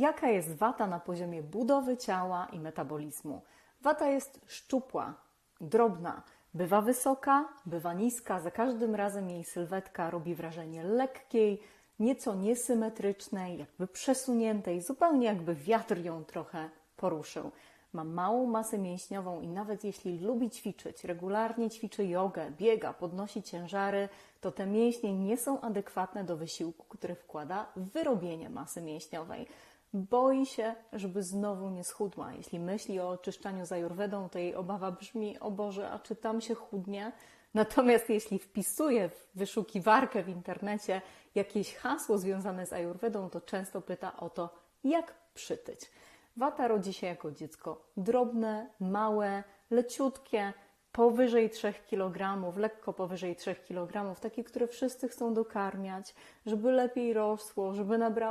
Jaka jest wata na poziomie budowy ciała i metabolizmu? Wata jest szczupła, drobna, bywa wysoka, bywa niska, za każdym razem jej sylwetka robi wrażenie lekkiej, nieco niesymetrycznej, jakby przesuniętej, zupełnie jakby wiatr ją trochę poruszył. Ma małą masę mięśniową i nawet jeśli lubi ćwiczyć, regularnie ćwiczy jogę, biega, podnosi ciężary, to te mięśnie nie są adekwatne do wysiłku, który wkłada w wyrobienie masy mięśniowej. Boi się, żeby znowu nie schudła. Jeśli myśli o oczyszczaniu z ajurwedą, to jej obawa brzmi: O Boże, a czy tam się chudnie? Natomiast jeśli wpisuje w wyszukiwarkę w internecie jakieś hasło związane z ajurwedą, to często pyta o to, jak przytyć. Wata rodzi się jako dziecko drobne, małe, leciutkie, powyżej 3 kg, lekko powyżej 3 kg, takie, które wszyscy chcą dokarmiać, żeby lepiej rosło, żeby nabrało